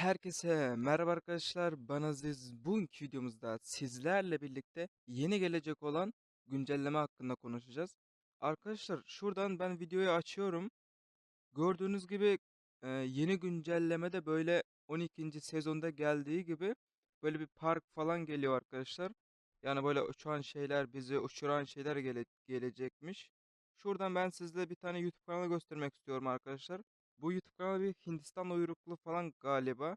Herkese merhaba arkadaşlar. Ben Aziz. Bugünkü videomuzda sizlerle birlikte yeni gelecek olan güncelleme hakkında konuşacağız. Arkadaşlar şuradan ben videoyu açıyorum. Gördüğünüz gibi yeni güncellemede böyle 12. sezonda geldiği gibi böyle bir park falan geliyor arkadaşlar. Yani böyle uçan şeyler, bizi uçuran şeyler gele- gelecekmiş. Şuradan ben sizle bir tane YouTube kanalı göstermek istiyorum arkadaşlar. Bu YouTube kanalı bir Hindistan uyruklu falan galiba.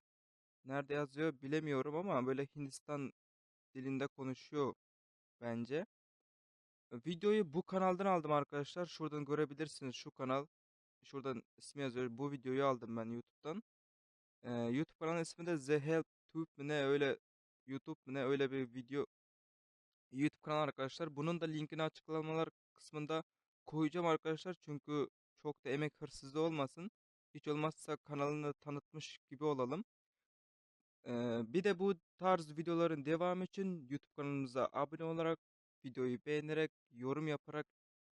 Nerede yazıyor bilemiyorum ama böyle Hindistan dilinde konuşuyor bence. E, Videoyu bu kanaldan aldım arkadaşlar. Şuradan görebilirsiniz şu kanal. Şuradan ismi yazıyor. Bu videoyu aldım ben YouTube'dan. Ee, YouTube kanalın ismi de The Help Tube mi ne öyle YouTube mu ne öyle bir video YouTube kanalı arkadaşlar. Bunun da linkini açıklamalar kısmında koyacağım arkadaşlar. Çünkü çok da emek hırsızlığı olmasın. Hiç olmazsa kanalını tanıtmış gibi olalım. Ee, bir de bu tarz videoların devamı için YouTube kanalımıza abone olarak, videoyu beğenerek, yorum yaparak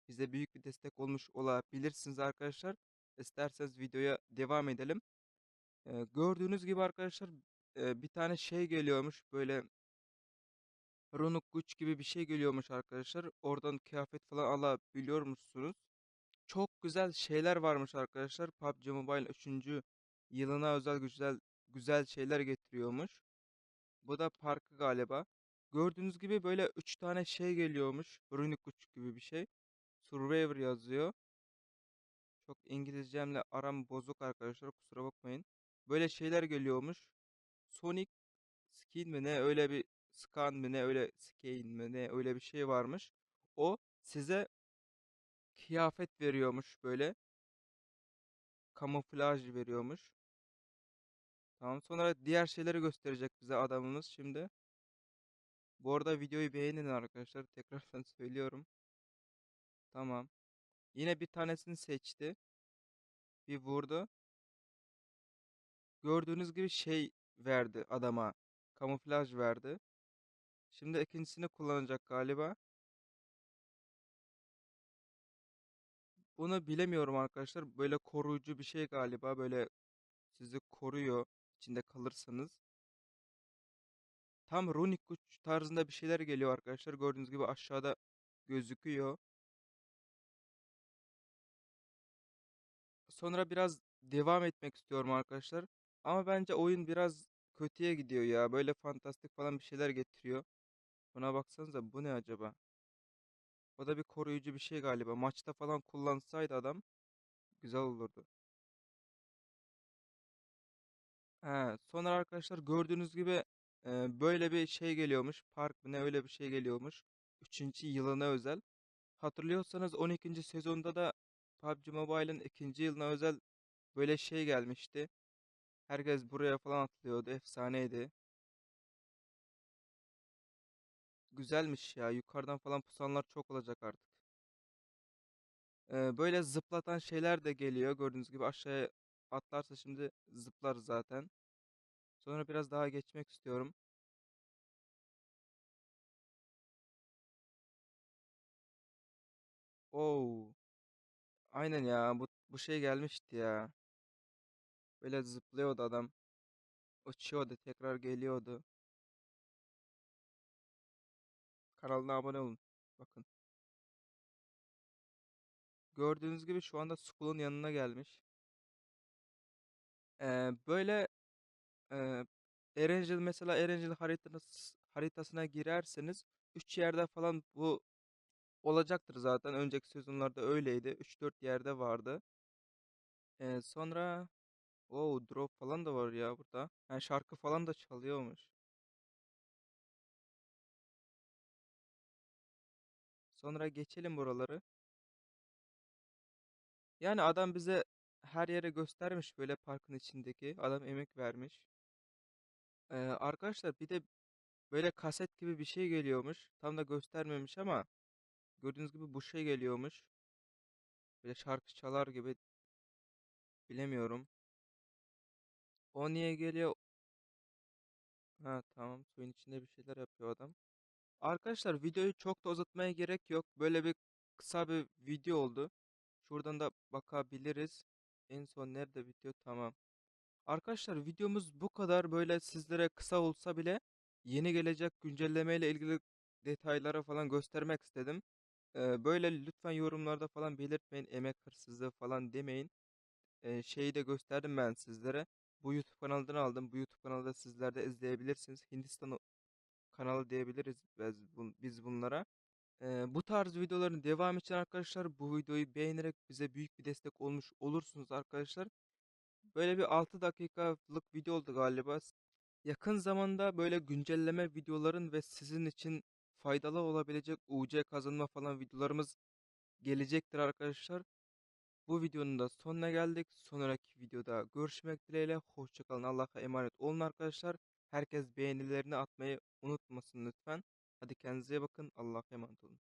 bize büyük bir destek olmuş olabilirsiniz arkadaşlar. İsterseniz videoya devam edelim. Ee, gördüğünüz gibi arkadaşlar e, bir tane şey geliyormuş böyle runuk güç gibi bir şey geliyormuş arkadaşlar. Oradan kıyafet falan alabiliyor musunuz? Çok güzel şeyler varmış arkadaşlar. PUBG Mobile 3. yılına özel güzel güzel şeyler getiriyormuş. Bu da parkı galiba. Gördüğünüz gibi böyle 3 tane şey geliyormuş. Runic uç gibi bir şey. Survivor yazıyor. Çok İngilizcemle aram bozuk arkadaşlar kusura bakmayın. Böyle şeyler geliyormuş. Sonic skin mi ne öyle bir scan mi ne öyle skin mi ne öyle bir şey varmış. O size kıyafet veriyormuş böyle. Kamuflaj veriyormuş. Tamam sonra diğer şeyleri gösterecek bize adamımız şimdi. Bu arada videoyu beğenin arkadaşlar. Tekrardan söylüyorum. Tamam. Yine bir tanesini seçti. Bir vurdu. Gördüğünüz gibi şey verdi adama. Kamuflaj verdi. Şimdi ikincisini kullanacak galiba. Bunu bilemiyorum arkadaşlar. Böyle koruyucu bir şey galiba. Böyle sizi koruyor içinde kalırsanız. Tam runik güç tarzında bir şeyler geliyor arkadaşlar. Gördüğünüz gibi aşağıda gözüküyor. Sonra biraz devam etmek istiyorum arkadaşlar. Ama bence oyun biraz kötüye gidiyor ya. Böyle fantastik falan bir şeyler getiriyor. Buna baksanıza bu ne acaba? O da bir koruyucu bir şey galiba. Maçta falan kullansaydı adam güzel olurdu. He, sonra arkadaşlar gördüğünüz gibi e, böyle bir şey geliyormuş. Park ne öyle bir şey geliyormuş. Üçüncü yılına özel. Hatırlıyorsanız 12. sezonda da PUBG Mobile'ın ikinci yılına özel böyle şey gelmişti. Herkes buraya falan atlıyordu. Efsaneydi. Güzelmiş ya. Yukarıdan falan pusanlar çok olacak artık. Ee, böyle zıplatan şeyler de geliyor. Gördüğünüz gibi aşağıya atlarsa şimdi zıplar zaten. Sonra biraz daha geçmek istiyorum. Oo, aynen ya. Bu bu şey gelmişti ya. Böyle zıplıyordu adam. Uçuyordu, tekrar geliyordu. Kanalına abone olun. Bakın. Gördüğünüz gibi şu anda Skull'un yanına gelmiş. Ee, böyle e, Erangel mesela Erangel haritanız, haritasına girerseniz 3 yerde falan bu olacaktır zaten. Önceki sezonlarda öyleydi. 3-4 yerde vardı. Ee, sonra o drop falan da var ya burada. Yani şarkı falan da çalıyormuş. Sonra geçelim buraları. Yani adam bize her yere göstermiş böyle parkın içindeki. Adam emek vermiş. Ee, arkadaşlar bir de böyle kaset gibi bir şey geliyormuş. Tam da göstermemiş ama gördüğünüz gibi bu şey geliyormuş. Böyle şarkı çalar gibi bilemiyorum. O niye geliyor? Ha tamam suyun içinde bir şeyler yapıyor adam. Arkadaşlar videoyu çok da uzatmaya gerek yok. Böyle bir kısa bir video oldu. Şuradan da bakabiliriz. En son nerede bitiyor? Tamam. Arkadaşlar videomuz bu kadar böyle sizlere kısa olsa bile yeni gelecek güncelleme ile ilgili detayları falan göstermek istedim. Ee, böyle lütfen yorumlarda falan belirtmeyin emek hırsızlığı falan demeyin. Ee, şeyi de gösterdim ben sizlere. Bu YouTube kanalından aldım. Bu YouTube kanalda sizler de izleyebilirsiniz. Hindistan kanalı diyebiliriz biz, bun- biz bunlara. Ee, bu tarz videoların devamı için arkadaşlar bu videoyu beğenerek bize büyük bir destek olmuş olursunuz arkadaşlar. Böyle bir 6 dakikalık video oldu galiba. Yakın zamanda böyle güncelleme videoların ve sizin için faydalı olabilecek UC kazanma falan videolarımız gelecektir arkadaşlar. Bu videonun da sonuna geldik. Sonraki videoda görüşmek dileğiyle. Hoşçakalın. Allah'a emanet olun arkadaşlar. Herkes beğenilerini atmayı unutmasın lütfen. Hadi kendinize bakın. Allah'a emanet olun.